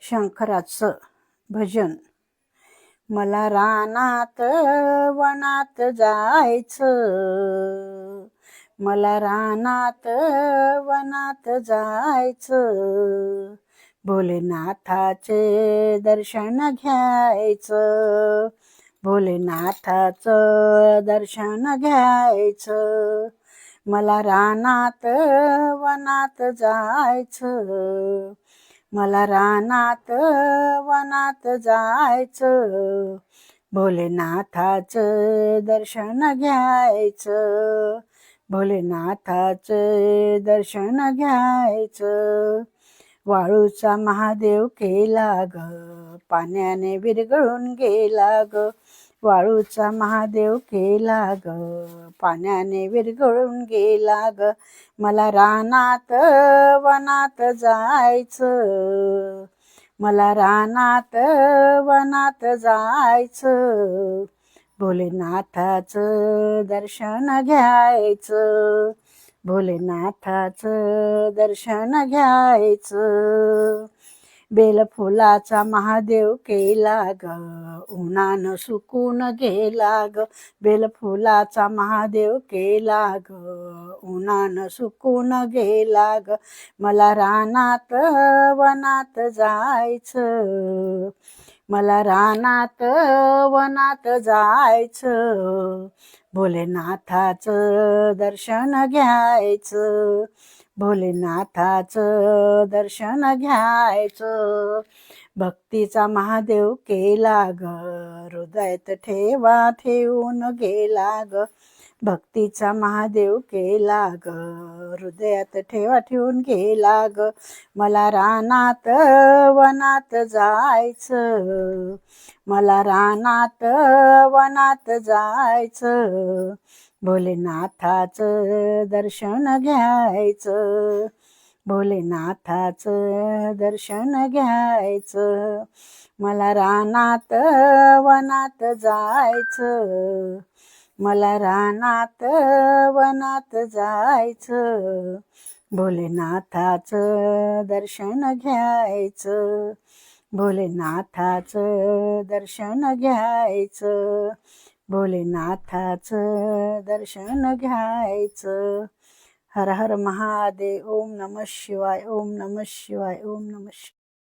शंकराचं भजन. मला रानात वनात जायचं. मला रानात वनात जायचं. भोलेनाथाचे दर्शन घ्यायचं. भोलेनाथाचं दर्शन घ्यायचं. मला रानात वनात जायचं. मला रानात वनात जायचं. भोलेनाथाचं दर्शन घ्यायचं. भोलेनाथाचं दर्शन घ्यायचं. वाळूचा महादेव केला ग पाण्याने विरघळून गेला ग. वाळूचा महादेव केला ग. पाण्याने विरघळून गेला ग. मला रानात वनात जायचं. मला रानात वनात जायचं. भोलेनाथाचं दर्शन घ्यायचं. भोलेनाथाचं दर्शन घ्यायचं. बेलफुलाचा महादेव केला ग उन्हानं सुकून गेला ग बेलफुलाचा महादेव केला ग उन्हानं सुकून गेला ग मला रानात वनात जायचं. मला रानात वनात जायचं. भोलेनाथाचं दर्शन घ्यायचं. भोलेनाथाचं दर्शन घ्यायचं. भक्तीचा महादेव केला ग. हृदयात ठेवा ठेवून गेला ग. भक्तीचा महादेव केला ग हृदयात ठेवा ठेवून गेला ग मला रानात वनात जायचं. मला रानात वनात जायचं. भोलेनाथाचं दर्शन घ्यायचं. भोलेनाथाचं दर्शन घ्यायचं. मला रानात वनात जायचं. मला रानात वनात जायचं. भोलेनाथाचं दर्शन घ्यायचं. भोलेनाथाचं दर्शन घ्यायचं. भोलेनाथाचं दर्शन घ्यायचं. हर हर महादेव ओम नम शिवाय ओम नम शिवाय ओम नम शिवाय.